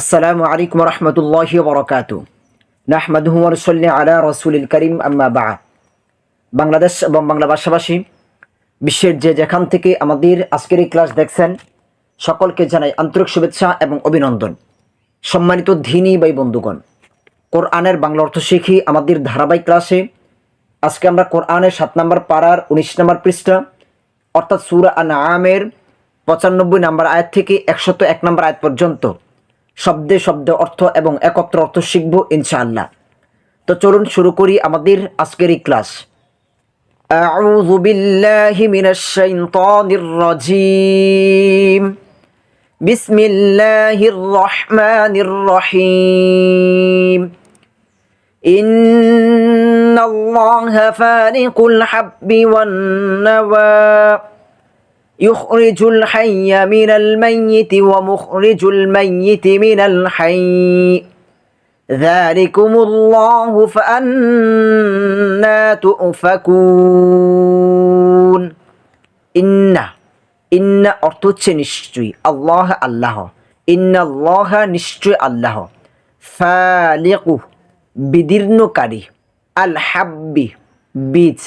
আসসালামু আলাইকুম রহমতুল্লাহ বরকাত নাহমাদুহু রসল্লি আলা রসুলিল করিম, আম্মা বা বাংলাদেশ এবং বাংলা ভাষাভাষী, বিশ্বের যে যেখান থেকে আমাদের আজকের এই ক্লাস দেখছেন, সকলকে জানাই আন্তরিক শুভেচ্ছা এবং অভিনন্দন। সম্মানিত ধিনী বাই বন্ধুগণ, কোরআনের বাংলা অর্থ শিখি আমাদের ধারাবাহিক ক্লাসে। আজকে আমরা কোরআনের সাত নম্বর পাড়ার উনিশ নম্বর পৃষ্ঠা, অর্থাৎ সুরা আন আমের পঁচানব্বই নম্বর আয়াত থেকে একশত এক নম্বর আয়াত পর্যন্ত শব্দে শব্দে অর্থ এবং একত্র অর্থ শিখব ইনশাআল্লাহ তো চলুন শুরু করি আমাদের আজকের এই ক্লাস أعوذ بالله من الشيطان الرجيم بسم الله الرحمن الرحيم إن الله فالق الحب والنوى يخرج الحي من الميت ومخرج الميت من الحي ذلكم الله فأنا تؤفكون إن إن অর্থ হচ্ছে নিশ্চয়ই আল্লাহ আল্লাহ ইন্না আল্লাহ নিশ্চয় আল্লাহ ফালিকু বিদীর্ণকারী আল হাব্বি বীজ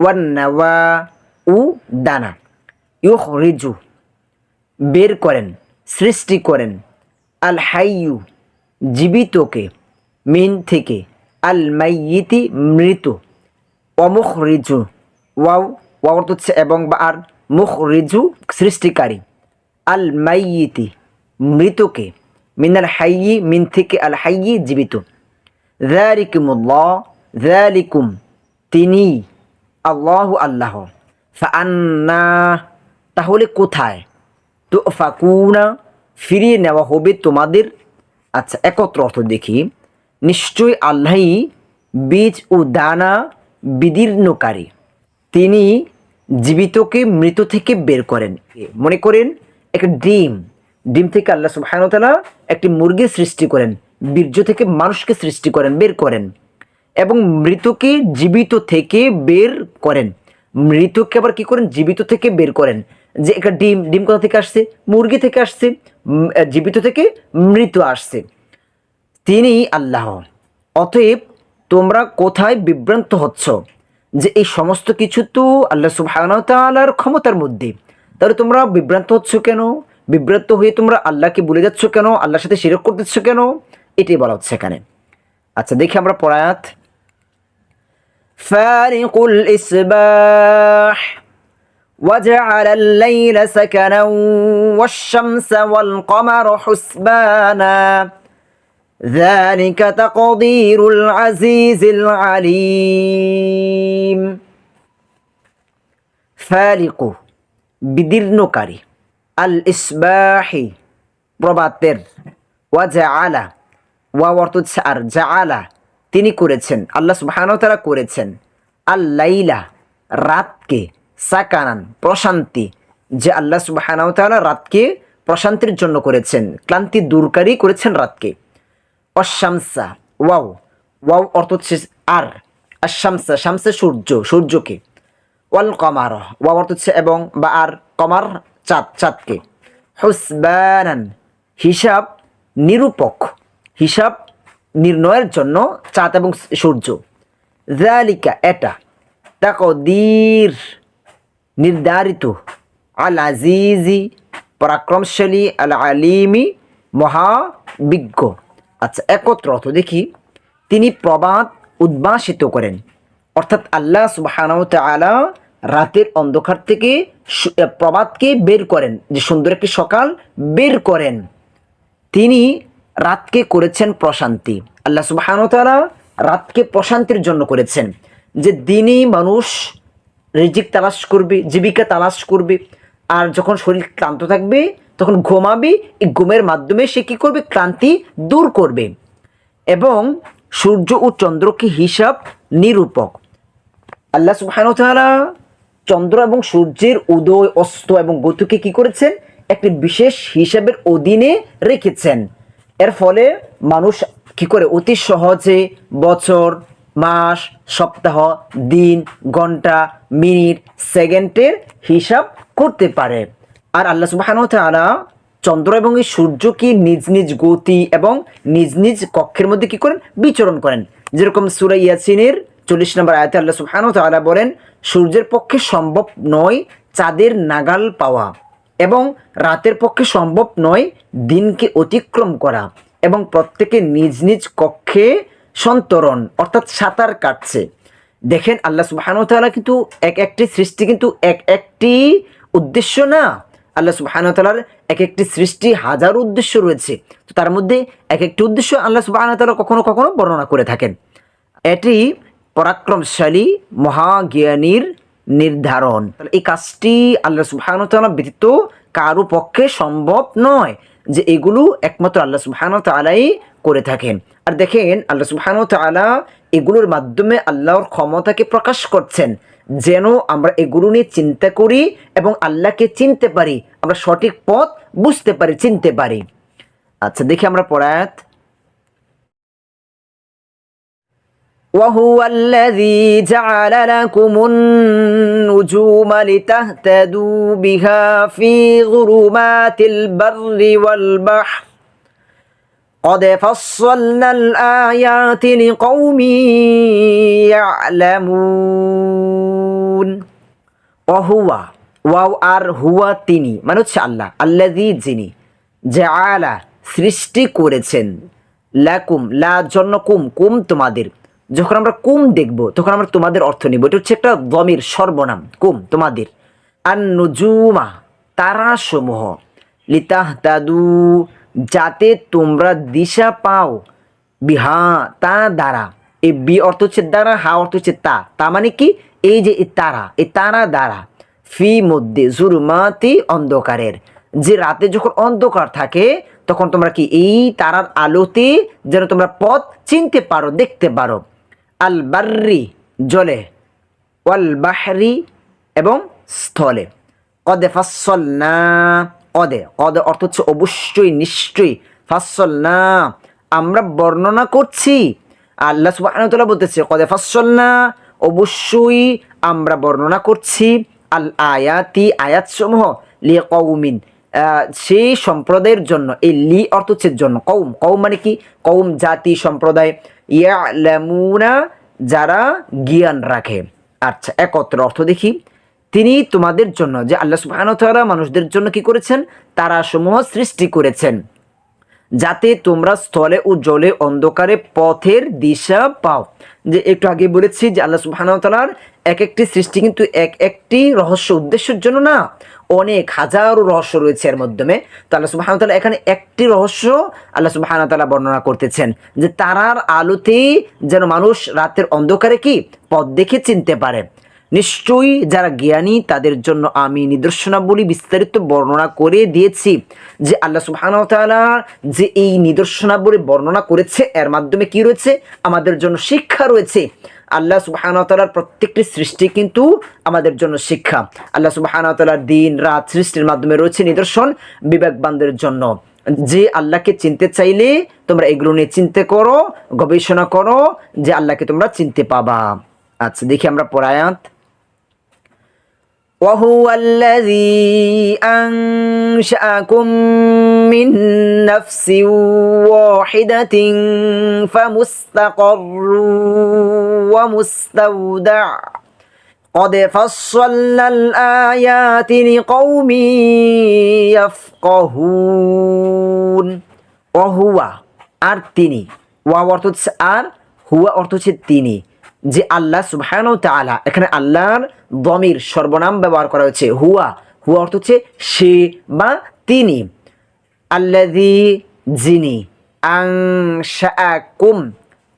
ওয়ান্নাওয়া উ দানা ইউরিজু বের করেন, সৃষ্টি করেন। আল হাইয়ু জীবিতকে, মিন থেকে। আল মাইয়িতি মৃত। অমুখ রিজু ওয়াও ওয়াওর হচ্ছে এবং বা আর। মুখ রিজু সৃষ্টিকারী। আল মাইতি মৃতকে। মিনাল হাইয়ি মিন থেকে আল হাইয়ি জীবিত জ্যারিকুমুল্লাহ তিনি আল্লাহ আল্লাহ। ফা আন্না তাহলে কোথায়? তো ফাকুনা ফিরিয়ে নেওয়া হবে তোমাদের। আচ্ছা একত্র অর্থ দেখি। নিশ্চয়ই আল্লাহই বীজ ও দানা বিদীর্ণকারী। তিনি জীবিতকে মৃত থেকে বের করেন। মনে করেন একটা ডিম। ডিম থেকে আল্লাহ সুবাহানতালা একটি মুরগি সৃষ্টি করেন। বীর্য থেকে মানুষকে সৃষ্টি করেন, বের করেন। এবং মৃতকে জীবিত থেকে বের করেন। মৃতকে আবার কি করেন? জীবিত থেকে বের করেন। যে একটা ডিম ডিম কোথা থেকে আসছে? মুরগি থেকে আসছে জীবিত থেকে মৃত আসছে। তিনি আল্লাহ। অতএব তোমরা কোথায় বিভ্রান্ত হচ্ছ? যে এই সমস্ত কিছু তো আল্লাহ সুবাহর ক্ষমতার মধ্যে। তাহলে তোমরা বিভ্রান্ত হচ্ছ কেন? বিভ্রান্ত হয়ে তোমরা আল্লাহকে বলে যাচ্ছ কেন? আল্লাহর সাথে শিরক করতেছ কেন? এটাই বলা হচ্ছে এখানে। আচ্ছা দেখি আমরা পড়ায়াত ফারিকুল ইসবাহ। وجعل الليل سكنا والشمس والقمر حسبانا ذلك تقدير العزيز العليم فالق বিদীর্ণকারী আল ইসবাহি প্রবাতের ওয়া জাআলা ওয়া অর্থ হচ্ছে আর জাআলা তিনি করেছেন আল্লাহ সুবহানাহু তাআলা করেছেন আল লাইলা রাতকে সাকানান, প্রশান্তি, যে আল্লাহ সুবহানাহু তাআলা রাতকে প্রশান্তির জন্য করেছেন, ক্লান্তি দূরকারী করেছেন রাতকে। অশামসা, ওয়াও ওয়াও অর্থ হচ্ছে আর আশামসা শামসে সূর্য, সূর্যকে। ওয়াল কমার, ওয়াও অর্থ হচ্ছে এবং, বা আর, কমার, চাঁদ, চাঁদকে। হুসবানান, হিসাব নিরূপক, হিসাব নির্ণয়ের জন্য চাঁদ এবং সূর্য। জালিকা এটা, তাকদীর। নির্ধারিত। আল আজিজি পরাক্রমশালী আল আলিমি মহাবিজ্ঞ। আচ্ছা একত্র অর্থ দেখি। তিনি প্রবাদ উদ্ভাসিত করেন। অর্থাৎ আল্লাহ সুবাহানাউ তাআলা রাতের অন্ধকার থেকে প্রবাদকে বের করেন। যে সুন্দর একটি সকাল বের করেন। তিনি রাতকে করেছেন প্রশান্তি। আল্লাহ সুবাহানাউ তাআলা রাতকে প্রশান্তির জন্য করেছেন। যে দিনই মানুষ রিজিক তালাশ করবে, জীবিকা তালাশ করবে, আর যখন শরীর ক্লান্ত থাকবে, তখন ঘুমাবে, এই ঘুমের মাধ্যমে সে কী করবে? ক্লান্তি দূর করবে। এবং সূর্য ও চন্দ্রকে হিসাব নিরূপক। আল্লাহ তাআলা চন্দ্র এবং সূর্যের উদয়, অস্ত এবং গতিকে কি করেছেন? একটি বিশেষ হিসাবের অধীনে রেখেছেন। এর ফলে মানুষ কি করে? অতি সহজে বছর মাস, সপ্তাহ, দিন, ঘণ্টা, মিনিট, সেকেন্ডের হিসাব করতে পারে। আর আল্লাহ সুবহানাহু ওয়া চন্দ্র এবং এই সূর্য কি নিজ নিজ গতি এবং নিজ নিজ কক্ষের মধ্যে কি করেন? বিচরণ করেন। যেরকম সুরা ইয়াসিনের চল্লিশ নম্বর আয়তে আল্লাহ সুবহানাহু ওয়া তাআলা বলেন, সূর্যের পক্ষে সম্ভব নয় চাঁদের নাগাল পাওয়া এবং রাতের পক্ষে সম্ভব নয় দিনকে অতিক্রম করা এবং প্রত্যেকে নিজ নিজ কক্ষে সন্তরণ, অর্থাৎ সাঁতার কাটছে। দেখেন আল্লাহ সুবহানাহু ওয়া কিন্তু এক একটি সৃষ্টি কিন্তু এক একটি উদ্দেশ্য না। আল্লাহ সুবহানাহু ওয়া এক একটি সৃষ্টি হাজার উদ্দেশ্য রয়েছে। তো তার মধ্যে এক একটি উদ্দেশ্য আল্লাহ সুবহানাহু ওয়া কখনো কখনো বর্ণনা করে থাকেন। এটি পরাক্রমশালী, মহাজ্ঞানীর নির্ধারণ। তাহলে এই কাজটি আল্লাহ তাআলা ব্যতীত কারও পক্ষে সম্ভব নয় যে এগুলো একমাত্র আল্লাহ সুবহানাহু ওয়া করে থাকেন। আর দেখেন আল্লাহ সুবহানাহু ওয়া তাআলা এগুলোর মাধ্যমে আল্লাহর ক্ষমতাকে প্রকাশ করছেন যেন আমরা এগুলো নিয়ে চিন্তা করি এবং আল্লাহকে চিনতে পারি আমরা সঠিক পথ বুঝতে পারি চিনতে পারি আচ্ছা দেখি আমরা পড়ায়াত وهو الذي جعل لكم النجوم لتهتدوا بها في ظلمات البر والبحر قد فصلنا الآيات لقوم يعلمون وهو ওয়াও আর হুয়া তিনি মানে হচ্ছে আল্লাহ আল্লাদি যিনি জাআলা সৃষ্টি করেছেন লাকুম লা জন্য কুম কুম তোমাদের যখন আমরা কুম দেখব তখন আমরা তোমাদের অর্থ নিব এটা হচ্ছে একটা দমের সর্বনাম কুম তোমাদের আর নুজুমা তারাসমূহ লিতাহ তাদু যাতে তোমরা দিশা পাও। বিহা, তা দ্বারা। এই বি অর্থ হচ্ছে দ্বারা, হা অর্থ হচ্ছে তা। তা মানে কি? এই যে তারা এই তারা দ্বারা। ফি মধ্যে জুরমাতি অন্ধকারের। যে রাতে যখন অন্ধকার থাকে, তখন তোমরা কি এই তারার আলোতে যেন তোমরা পথ চিনতে পারো, দেখতে পারো। আল বার্রি, জলে। ওয়াল বাহরি, এবং স্থলে। কদে ফাসল না কদে অদে অর্থ হচ্ছে অবশ্যই, নিশ্চয়ই। ফাসল না আমরা বর্ণনা করছি। আল্লাহ সুবাহ বলতেছে, কদে ফাসল না অবশ্যই আমরা বর্ণনা করছি আল আয়াতি আয়াতসমূহ লি কৌমিন সেই সম্প্রদায়ের জন্য, এই লি অর্থ হচ্ছে জন্য কৌম কৌম মানে কি? কৌম জাতি, সম্প্রদায়। ইয়ালামুনা, যারা জ্ঞান রাখে। আচ্ছা একত্র অর্থ দেখি। তিনি তোমাদের জন্য, যে আল্লাহ সুবহানাহু মানুষদের জন্য কি করেছেন? তারা সমূহ সৃষ্টি করেছেন। যাতে তোমরা স্থলে ও জলে অন্ধকারে পথের দিশা পাও। যে একটু আগে বলেছি যে আল্লাহ সুবহানাহু এক একটি সৃষ্টি কিন্তু এক একটি রহস্য উদ্দেশ্যের জন্য না, অনেক হাজারো রহস্য রয়েছে এর মাধ্যমে। তো আল্লাহ তাআলা এখানে একটি রহস্য আল্লাহ তাআলা বর্ণনা করতেছেন। যে তারার আলোতেই যেন মানুষ রাতের অন্ধকারে কি? পথ দেখে চিনতে পারে। নিশ্চয়ই যারা জ্ঞানী, তাদের জন্য আমি নিদর্শনাবলী বিস্তারিত বর্ণনা করে দিয়েছি। যে আল্লাহ তাআলা যে এই নিদর্শনাবলী বর্ণনা করেছে, এর মাধ্যমে কি রয়েছে? আমাদের জন্য শিক্ষা রয়েছে। আল্লাহ তাআলার প্রত্যেকটি সৃষ্টি কিন্তু আমাদের জন্য শিক্ষা। আল্লাহ তাআলার দিন, রাত সৃষ্টির মাধ্যমে রয়েছে নিদর্শন বিবেকবানদের জন্য। যে আল্লাহকে চিনতে চাইলে তোমরা এগুলো নিয়ে চিনতে করো, গবেষণা করো যে আল্লাহকে তোমরা চিনতে পাবা। আচ্ছা দেখি আমরা পড়ায়াত وهو الذي أنشأكم من نفس واحدة فمستقر ومستودع قد فصلنا الآيات لقوم يفقهون وهو আর তিনি ওয়া অর্থ হচ্ছে আর হুয়া অর্থ হচ্ছে তিনি যে আল্লাহ সুবহানাহু তাআলা এখানে আল্লাহর দমির সর্বনাম ব্যবহার করা হয়েছে হুয়া। হুয়া অর্থ হচ্ছে সে বা তিনি। আল্লাদি যিনি আংশাকুম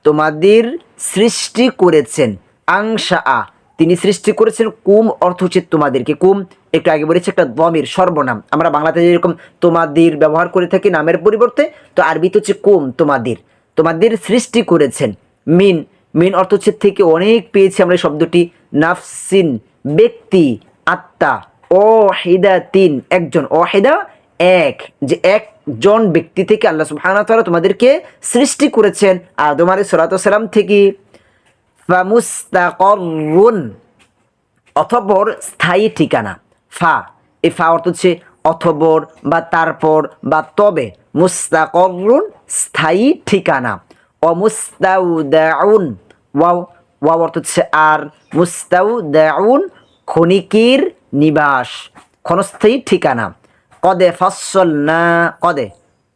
তোমাদের সৃষ্টি করেছেন। আংশা তিনি সৃষ্টি করেছেন কুম অর্থ হচ্ছে তোমাদেরকে। কুম একটু আগে বলেছে একটা দমের সর্বনাম। আমরা বাংলাতে যেরকম তোমাদের ব্যবহার করে থাকি নামের পরিবর্তে, তো আরবিতে হচ্ছে কুম, তোমাদের। তোমাদের সৃষ্টি করেছেন। মিন মিন অর্থ হচ্ছে থেকে অনেক পেয়েছি আমরা শব্দটি। নাফসিন, ব্যক্তি, আত্মা অহেদা তিন একজন অহেদা এক। যে একজন ব্যক্তি থেকে আল্লাহ সুবহানাহু তোমাদেরকে সৃষ্টি করেছেন আদম আলাইহিস সালাতু সালাম থেকে। অথপর স্থায়ী ঠিকানা। ফা এই ফা অর্থ হচ্ছে অথবর বা তারপর বা তবে। মুস্তাকরুন, স্থায়ী ঠিকানা। অমুস্তাউদাউন, ওয়াও ওয়াও অর্থ হচ্ছে আর। মুস্তাউদাউন ক্ষণিকের নিবাস। ক্ষণস্থায়ী ঠিকানা। কদে ফসল না কদে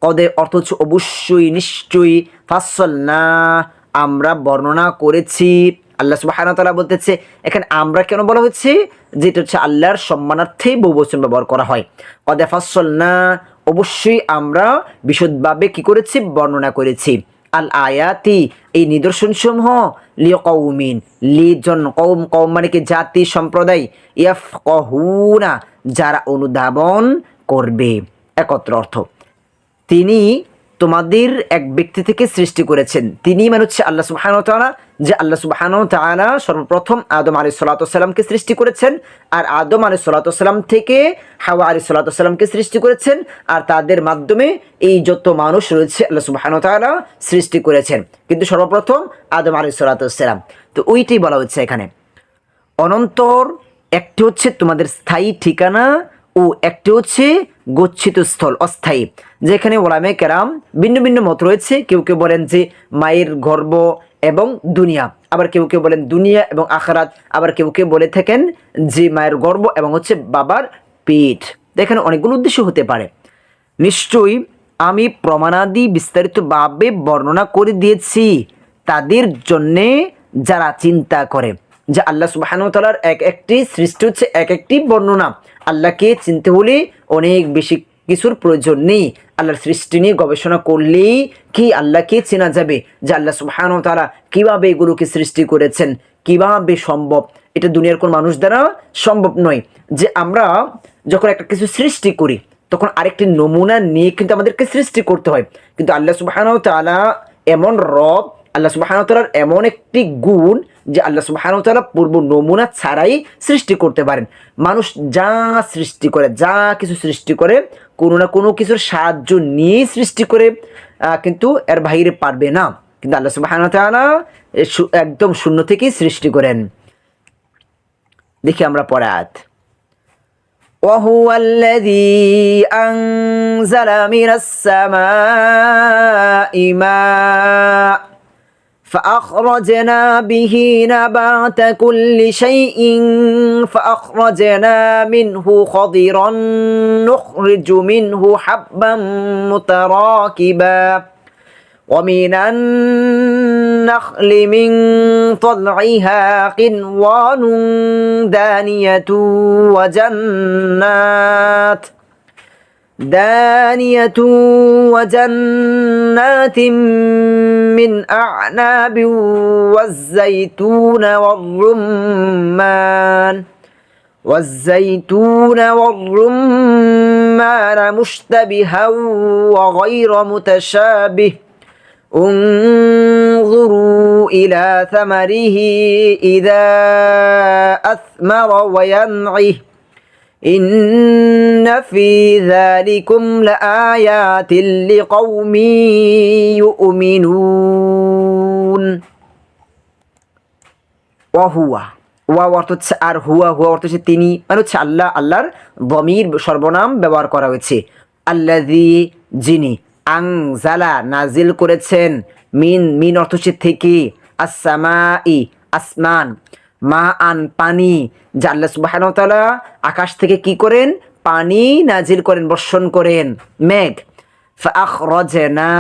কদে অর্থ অবশ্যই, নিশ্চয়ই। ফাসল না আমরা বর্ণনা করেছি। আল্লাহ সুবাহানা তালা বলতেছে, এখানে আমরা কেন বলা হচ্ছে যেটা হচ্ছে আল্লাহর সম্মানার্থে বহুবচন ব্যবহার করা হয়। কদে ফাসল না অবশ্যই আমরা বিশদভাবে কি করেছি? বর্ণনা করেছি। আল আয়াতি এই নিদর্শনসমূহ লিও কৌমিন লি জন কৌম কৌম মানে কি জাতি, সম্প্রদায় ইয়াফ কহুনা যারা অনুধাবন করবে। একত্র অর্থ। তিনি তোমাদের এক ব্যক্তি থেকে সৃষ্টি করেছেন। তিনি মানে হচ্ছে আল্লাহ সুবাহান তালা যে আল্লাহ সুবাহান তালা সর্বপ্রথম আদম আলী সাল্লাতামকে সৃষ্টি করেছেন, আর আদম আলী সাল্লাতাম থেকে হাওয়া আলী সাল্লাতামকে সৃষ্টি করেছেন, আর তাদের মাধ্যমে এই যত মানুষ রয়েছে আল্লাহ সুবাহান তালা সৃষ্টি করেছেন। কিন্তু সর্বপ্রথম আদম আলী সাল্লাতাম তো ওইটাই বলা হচ্ছে এখানে। অনন্তর একটি হচ্ছে তোমাদের স্থায়ী ঠিকানা ও একটি হচ্ছে গচ্ছিত স্থল, অস্থায়ী, যেখানে ওলামে কেরাম ভিন্ন ভিন্ন মত রয়েছে। কেউ কেউ বলেন যে মায়ের গর্ব এবং দুনিয়া। আবার কেউ কেউ বলেন দুনিয়া এবং আখারাত। আবার কেউ কেউ বলে থাকেন যে মায়ের গর্ব এবং হচ্ছে বাবার পেট। এখানে অনেকগুলো উদ্দেশ্য হতে পারে। নিশ্চয়ই আমি প্রমাণাদি বিস্তারিতভাবে বর্ণনা করে দিয়েছি। তাদের জন্যে যারা চিন্তা করে। যে আল্লাহ সুবাহানুতালার এক একটি সৃষ্টি হচ্ছে এক একটি বর্ণনা। আল্লাহকে চিনতে হলে অনেক বেশি কিছুর প্রয়োজন নেই। আল্লাহর সৃষ্টি নিয়ে গবেষণা করলেই কি আল্লাহকে চেনা যাবে? যে আল্লাহ সুবাহানুতালা কীভাবে এগুলোকে সৃষ্টি করেছেন? কীভাবে সম্ভব? এটা দুনিয়ার কোন মানুষ দ্বারা সম্ভব নয়। যে আমরা যখন একটা কিছু সৃষ্টি করি, তখন আরেকটি নমুনা নিয়ে কিন্তু আমাদেরকে সৃষ্টি করতে হয়। কিন্তু আল্লাহ সুবাহানাও তালা এমন রব, আল্লাহ সুবাহানতালার এমন একটি গুণ যে আল্লাহ সুবাহানতালা পূর্ব নমুনা ছাড়াই সৃষ্টি করতে পারেন মানুষ যা সৃষ্টি করে যা কিছু সৃষ্টি করে কোনো না কোনো কিছুর সাহায্য নিয়েই সৃষ্টি করে আহ, কিন্তু এর বাইরে পারবে না কিন্তু আল্লাহ সুবাহানতালা একদম শূন্য থেকেই সৃষ্টি করেন দেখি আমরা পরে আয়াত وهو الذي أنزل من السماء ماء فأخرجنا به نبات كل شيء فأخرجنا منه خضرا نخرج منه حبا متراكبا ومن النخل من طلعها قنوان دانية وجنات دانية وجنات من أعناب والزيتون والرمان والزيتون والرمان مشتبها وغير متشابه. انظروا إلى ثمره إذا أثمر وينعه. إن في ذلكم لآيات لقوم يؤمنون ওয়াহুয়া ওয়া অর্থ হচ্ছে আর হুয়া হুয়া অর্থ হচ্ছে তিনি মানে হচ্ছে আল্লাহ আল্লাহর দমির সর্বনাম ব্যবহার করা হয়েছে আল্লাদি যিনি আং জালা নাজিল করেছেন মিন মিন অর্থ হচ্ছে থেকে আসামা ই আসমান মা আন পানি। যা আল্লাহ সুবাহান আকাশ থেকে কি করেন? পানি নাজিল করেন, বর্ষণ করেন। মেঘ। আখ রজেনা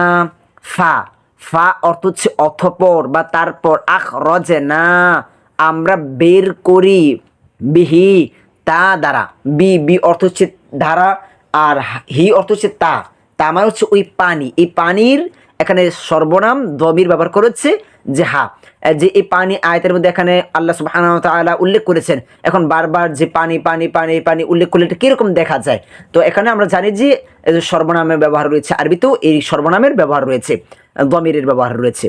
ফা। ফা অর্থ হচ্ছে অথপর বা তারপর। আখ রজেনা আমরা বের করি, বিহি, তা দ্বারা। বি বি অর্থ হচ্ছে ধারা আর হি অর্থ হচ্ছে তা। তা মানে হচ্ছে ওই পানি। এই পানির এখানে সর্বনাম দবির ব্যবহার করেছে যে হা। যে এই পানি আয়তের মধ্যে এখানে আল্লাহ ওয়া তাআলা উল্লেখ করেছেন। এখন বারবার যে পানি পানি পানি পানি উল্লেখ করলে এটা কীরকম দেখা যায়? তো এখানে আমরা জানি যে সর্বনামের ব্যবহার রয়েছে আরবিতেও, এই সর্বনামের ব্যবহার রয়েছে দমিরের ব্যবহার রয়েছে।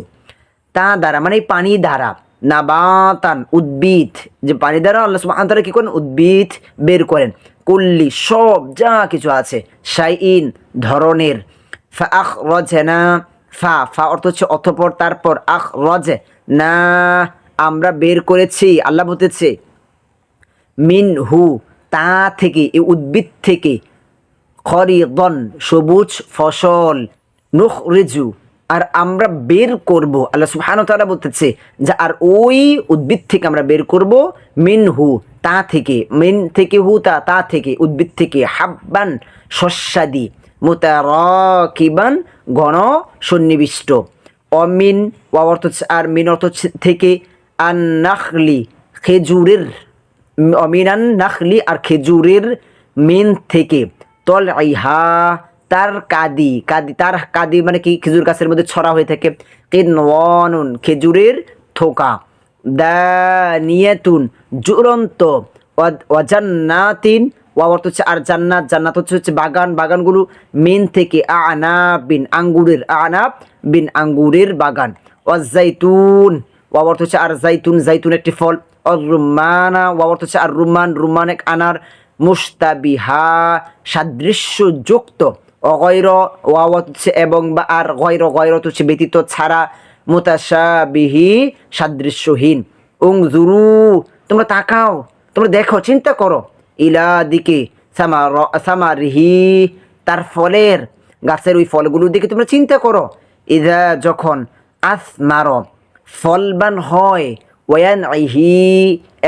তা দ্বারা মানে এই পানি দ্বারা, নাবাতান, উদ্ভিদ, যে পানি দ্বারা আল্লাহ ওয়া তাআলা কি করেন? উদ্ভিদ বের করেন। কুল্লি, সব যা কিছু আছে, শাইইন, ধরনের, ফা আখ রজেনা ফা ফা অর্থ হচ্ছে অথপর তারপর আখ রজে না, আমরা বের করেছি, আল্লাহ বলতেছে মিন হু তা থেকে এই উদ্ভিদ থেকে, খরিদন, সবুজ ফসল নুখ রেজু আর আমরা বের করব। আল্লাহ সুবহান তাআলা বলতেছে যে, আর ওই উদ্ভিদ থেকে আমরা বের করব মিন হু তা থেকে, মিন থেকে হু, তা তা থেকে, উদ্ভিদ থেকে, হাব্বান, শস্যাদি, মোতারকিবান গণ সন্নিবিষ্ট। অমিন ওয়া অর্থ হচ্ছে আর, মিন অর্থ থেকে আন নাখলি খেজুরের অমিনান নাখলি আর খেজুরের মিন থেকে। তল আইহা তার কাদি কাদি, তার কাদি মানে কি? খেজুর গাছের মধ্যে ছড়া হয়ে থাকে। কিনওয়ানুন, খেজুরের থোকা। দানিয়াতুন, জুরন্ত। ওয়াজান্নাতিন ওয়া অর্থ হচ্ছে আর জান্নাত। জান্নাত হচ্ছে হচ্ছে বাগান। বাগানগুলো মেন থেকে আনাব বিন আঙ্গুরের আনাব বিন আঙ্গুরের বাগান। ওয়াজাইতুন ওয়া অর্থ হচ্ছে আর জাইতুন জাইতুন একটি ফল। আর রুমানা ওয়া অর্থ হচ্ছে আর রুমান রুমান এক আনার। মুস্তাবিহা সাদৃশ্যযুক্ত। অগৈর ওয়া হচ্ছে এবং বা আর গৈর গৈর হচ্ছে ব্যতীত ছাড়া। মুতাশাবিহি, সাদৃশ্যহীন। উং জুরু তোমরা তাকাও, তোমরা দেখো, চিন্তা করো। ইলা দিকে সামার, সামারিহি, তার ফলের। গাছের ওই ফলগুলোর দিকে তোমরা চিন্তা করো। ইদা যখন আসমার, ফলবান হয় ওয়ান আইহি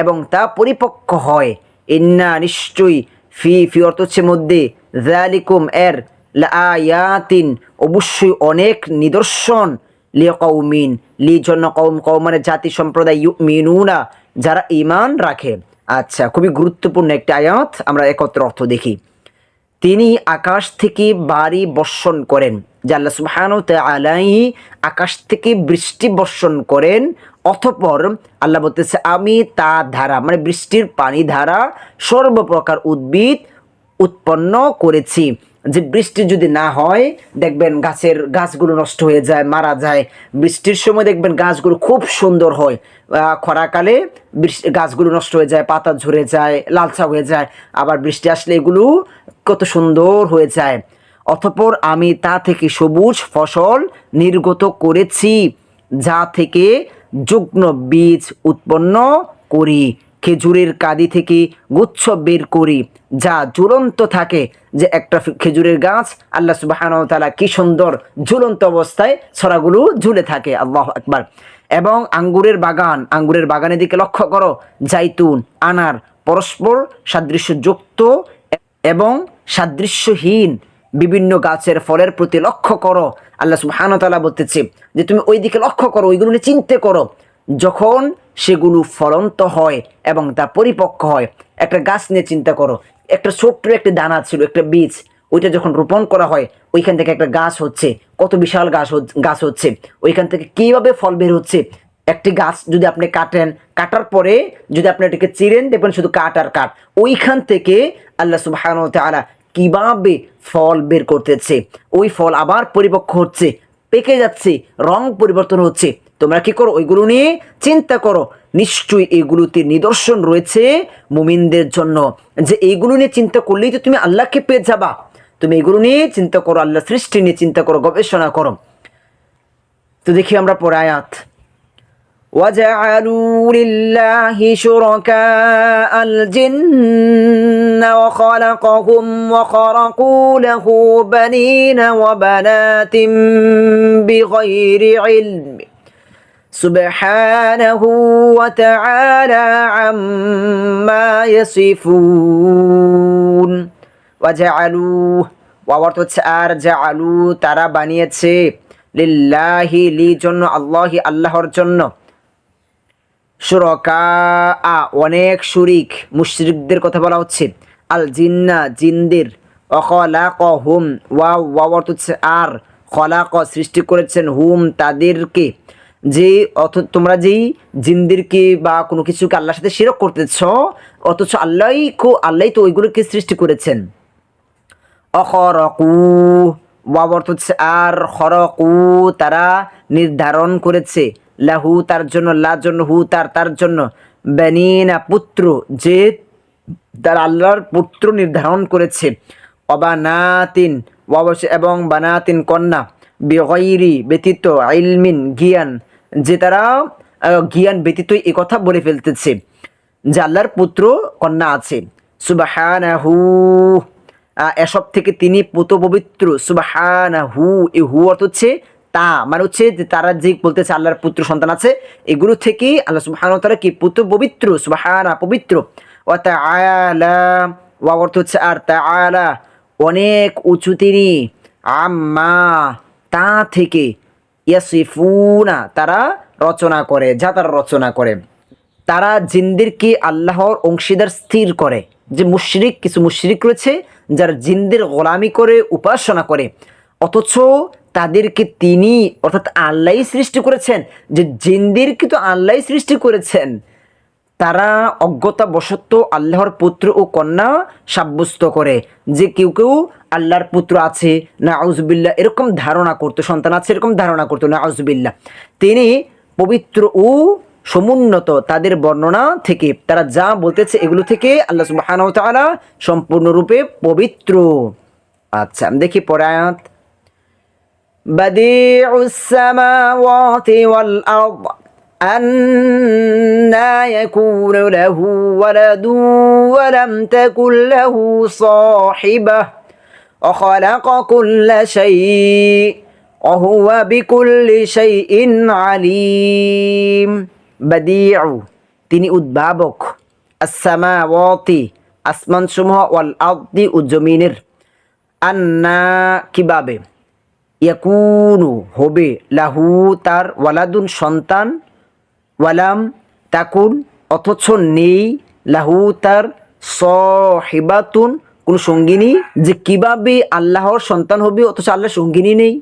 এবং তা পরিপক্ক হয়, ইন্না নিশ্চয়ই ফি ফি অর্থ মধ্যে জালিকুম এর লায়াতিন, অবশ্যই অনেক নিদর্শন লি কৌমিন লি জন্য কৌম কৌম মানে জাতি সম্প্রদায় মিনুনা যারা ইমান রাখে। আচ্ছা খুবই গুরুত্বপূর্ণ একটি আয়াত, আমরা একত্র অর্থ দেখি। তিনি আকাশ থেকে বাড়ি বর্ষণ করেন, যে আল্লাহ আলাই আকাশ থেকে বৃষ্টি বর্ষণ করেন অথপর আল্লাহ বলতেছে, আমি তা ধারা মানে বৃষ্টির পানি ধারা সর্বপ্রকার উদ্ভিদ উৎপন্ন করেছি। যে বৃষ্টি যদি না হয়, দেখবেন গাছের গাছগুলো নষ্ট হয়ে যায়, মারা যায়। বৃষ্টির সময় দেখবেন গাছগুলো খুব সুন্দর হয়। খরাকালে বৃষ্টি, গাছগুলো নষ্ট হয়ে যায়, পাতা ঝরে যায়, লালচা হয়ে যায়। আবার বৃষ্টি আসলে এগুলো কত সুন্দর হয়ে যায়। অতঃপর আমি তা থেকে সবুজ ফসল নির্গত করেছি, যা থেকে যুগ্ন বীজ উৎপন্ন করি, খেজুরের কাদি থেকে গুচ্ছ বের করি, যা ঝুলন্ত থাকে যে একটা খেজুরের গাছ, আল্লাহ সুবাহান তালা কি সুন্দর ঝুলন্ত অবস্থায় ছড়াগুলো ঝুলে থাকে, আল্লাহ একবার এবং আঙ্গুরের বাগান, আঙ্গুরের বাগানের দিকে লক্ষ্য করো, জাইতুন, আনার পরস্পর সাদৃশ্যযুক্ত এবং সাদৃশ্যহীন বিভিন্ন গাছের ফলের প্রতি লক্ষ্য করো। আল্লাহ সুবহান তাআলা বলতেছে যে, তুমি ওই দিকে লক্ষ্য করো, ওইগুলো নিয়ে চিনতে করো। যখন সেগুলো ফলন্ত হয় এবং তা পরিপক্ক হয়, একটা গাছ নিয়ে চিন্তা করো। একটা ছোট্ট একটা দানা ছিল, একটা বীজ, ওইটা যখন রোপণ করা হয়, ওইখান থেকে একটা গাছ হচ্ছে, কত বিশাল গাছ গাছ হচ্ছে। ওইখান থেকে কীভাবে ফল বের হচ্ছে একটি গাছ যদি আপনি কাটেন, কাটার পরে যদি আপনি এটাকে চিরেন, দেখবেন শুধু কাট আর কাট ওইখান থেকে আল্লাহ সুবহান তাআলা কীভাবে ফল বের করতেছে? ওই ফল আবার পরিপক্ক হচ্ছে, পেকে যাচ্ছে, রং পরিবর্তন হচ্ছে। তোমরা কি করো? ওইগুলো নিয়ে চিন্তা করো। নিশ্চয়ই এগুলোতে নিদর্শন রয়েছে মুমিনদের জন্য। যে এইগুলো নিয়ে চিন্তা করলেই তো তুমি আল্লাহকে পেয়ে যাবা। তুমি এগুলো নিয়ে চিন্তা করো আল্লাহ সৃষ্টি নিয়ে চিন্তা করো, গবেষণা করো। তো দেখি আমরা পরে আয়াত। وجعلوا لله شركاء الجن وخلقهم وخرقوا له بنين وبنات بغير علم سبحانه وتعالى عما يصفون وجعلوا ওয়ার্থ হচ্ছে আর জাআলু তারা বানিয়েছে লিল্লাহি লি জন্য আল্লাহি আল্লাহর জন্য সুরকা আ অনেক শুরিক মুশরিকদের কথা বলা হচ্ছে। আল জিন্না, জিনদের অখলাক হুম ওয়া ওয়া আর, খলাক, সৃষ্টি করেছেন হুম, তাদেরকে। যে অথ তোমরা যেই জিন্দিরকে বা কোনো কিছুকে আল্লাহর সাথে শিরক করতেছ, অথচ আল্লাহই কো আল্লাহ তো ওইগুলোকে সৃষ্টি করেছেন। অখরকু ওয়াব অর্থ হচ্ছে আর, খরকু, তারা নির্ধারণ করেছে। লাহু তার জন্য, লা হু তার তার জন্য। বেনিনা পুত্র যে তার আল্লাহর পুত্র নির্ধারণ করেছে। অবানাতিন অবশ্য এবং বানাতিন কন্যা। বেগৈরি ব্যতীত আইলমিন জ্ঞান যে তারা জ্ঞান ব্যতীতই এ কথা বলে ফেলতেছে যে আল্লাহর পুত্র কন্যা আছে। সুবাহানাহু। এসব থেকে তিনি পুত পবিত্র সুবাহানা হু এই হু অর্থ হচ্ছে তা মানে হচ্ছে যে তারা যে বলতেছে আল্লাহর পুত্র সন্তান আছে, এগুলো থেকেই আল্লাহ সুবাহান তারা কি পুত্র পবিত্র, সুবাহানা পবিত্র। ও তা আয়ালা ওয়া অর্থ হচ্ছে আর তা আয়ালা অনেক উঁচু তিনি, আম্মা, তা থেকে ইয়াসিফুনা, তারা রচনা করে, যা তারা রচনা করে। তারা জিনদেরকে আল্লাহর অংশীদার স্থির করে। যে মুশরিক, কিছু মুশরিক রয়েছে, যারা জিনদের গোলামি করে, উপাসনা করে। অথচ তাদেরকে তিনি অর্থাৎ আল্লাহই সৃষ্টি করেছেন, যে জিনদেরকে তো আল্লাহই সৃষ্টি করেছেন, তারা অজ্ঞতাবশত আল্লাহর পুত্র ও কন্যা সাব্যস্ত করে, যে কেউ কেউ আল্লাহর পুত্র আছে না আউজবিল্লা এরকম ধারণা করতো, সন্তান আছে এরকম ধারণা করতো না আউজবিল্লা তিনি পবিত্র ও সমুন্নত তাদের বর্ণনা থেকে, তারা যা বলতেছে এগুলো থেকে আল্লাহ সুবহানাহু ওয়া সম্পূর্ণরূপে পবিত্র। আচ্ছা আমি দেখি পরে আয়াত। بديع السماوات والأرض أنا يكون له ولد ولم تكن له صاحبة وخلق كل شيء وهو بكل شيء عليم بديع তিনি উদ্ভাবক আসসামাওয়াতি আসমানসমূহ ওয়াল আরদি ও জমিনের আন্না কিভাবে ইয়াকুনু, হবে। লাহু তার ওয়ালাদুন সন্তান, ওয়ালাম তাকুন, অথচ নেই। লাহু তার সহিবাতুন, কোনো সঙ্গিনী যে কীভাবে আল্লাহর সন্তান হবে, অথচ আল্লাহ সঙ্গিনী নেই।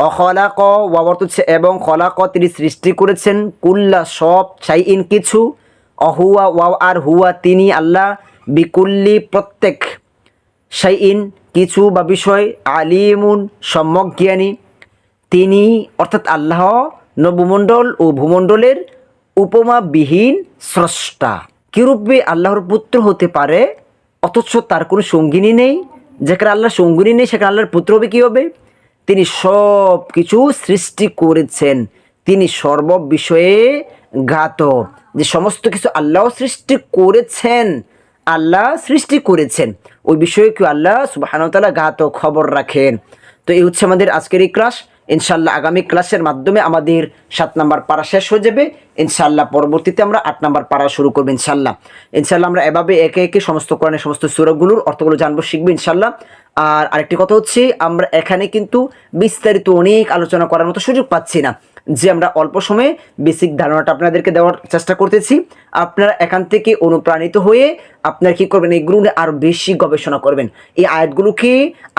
অখলাক ওয়াবর্ত এবং খলাক তিনি সৃষ্টি করেছেন, কুল্লা সব ইন কিছু। অহুয়া ওয়া আর হুয়া তিনি আল্লাহ বিকুল্লি প্রত্যেক শাইইন কিছু বা বিষয় আলিমুন সম্যক জ্ঞানী। তিনি অর্থাৎ আল্লাহ নবমণ্ডল ও ভূমণ্ডলের উপমাবিহীন স্রষ্টা। কিরূপে আল্লাহর পুত্র হতে পারে? অথচ তার কোনো সঙ্গিনী নেই। যেখানে আল্লাহর সঙ্গিনী নেই, সেখানে আল্লাহর পুত্র হবে কী হবে? তিনি সব কিছু সৃষ্টি করেছেন। তিনি সর্ব বিষয়ে জ্ঞাত যে সমস্ত কিছু আল্লাহ সৃষ্টি করেছেন, আল্লাহ সৃষ্টি করেছেন। ওই বিষয়ে কেউ আল্লাহ সুবাহানতালা গাত খবর রাখেন? তো এই হচ্ছে আমাদের আজকের এই ক্লাস। ইনশাল্লাহ আগামী ক্লাসের মাধ্যমে আমাদের সাত নাম্বার পাড়া শেষ হয়ে যাবে। ইনশাল্লাহ পরবর্তীতে আমরা আট নাম্বার পাড়া শুরু করব ইনশাল্লাহ ইনশাল্লাহ আমরা এভাবে একে একে সমস্ত কোরআনের সমস্ত সুরগুলোর অর্থগুলো জানব, শিখব ইনশাল্লাহ আর আরেকটি কথা হচ্ছে, আমরা এখানে কিন্তু বিস্তারিত অনেক আলোচনা করার মতো সুযোগ পাচ্ছি না। যে আমরা অল্প সময়ে বেসিক ধারণাটা আপনাদেরকে দেওয়ার চেষ্টা করতেছি। আপনারা এখান থেকে অনুপ্রাণিত হয়ে আপনারা কী করবেন? এইগুলো নিয়ে আরও বেশি গবেষণা করবেন। এই আয়াতগুলোকে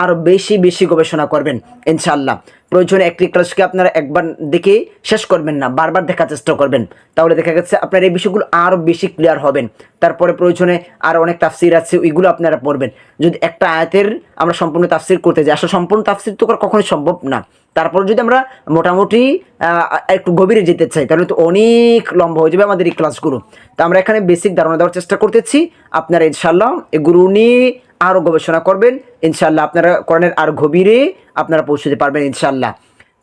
আরও বেশি বেশি গবেষণা করবেন ইনশাল্লাহ প্রয়োজনে একটি ক্লাসকে আপনারা একবার দেখে শেষ করবেন না, বারবার দেখার চেষ্টা করবেন। তাহলে দেখা গেছে আপনার এই বিষয়গুলো আরও বেশি ক্লিয়ার হবেন। তারপরে প্রয়োজনে আর অনেক তাফসির আছে, ওইগুলো আপনারা পড়বেন। যদি একটা আয়াতের আমরা সম্পূর্ণ তাফসির করতে যাই, আসলে সম্পূর্ণ তাফসির তো কখনোই সম্ভব না। তারপর যদি আমরা মোটামুটি একটু গভীরে যেতে চাই, তাহলে তো অনেক লম্বা হয়ে যাবে আমাদের এই ক্লাসগুলো তো আমরা এখানে বেসিক ধারণা দেওয়ার চেষ্টা করতেছি। আপনারা ইনশাল্লাহ এগুলো নিয়ে আরও গবেষণা করবেন। ইনশাল্লাহ আপনারা কোরআনের আর গভীরে আপনারা পৌঁছতে পারবেন ইনশাল্লাহ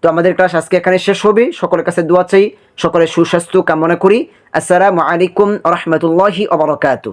তো আমাদের ক্লাস আজকে এখানে শেষ হবে। সকলের কাছে দোয়া চাই। সকলের সুস্বাস্থ্য কামনা করি। আসসালামু আলাইকুম রহমতুল্লাহি আবরকাতু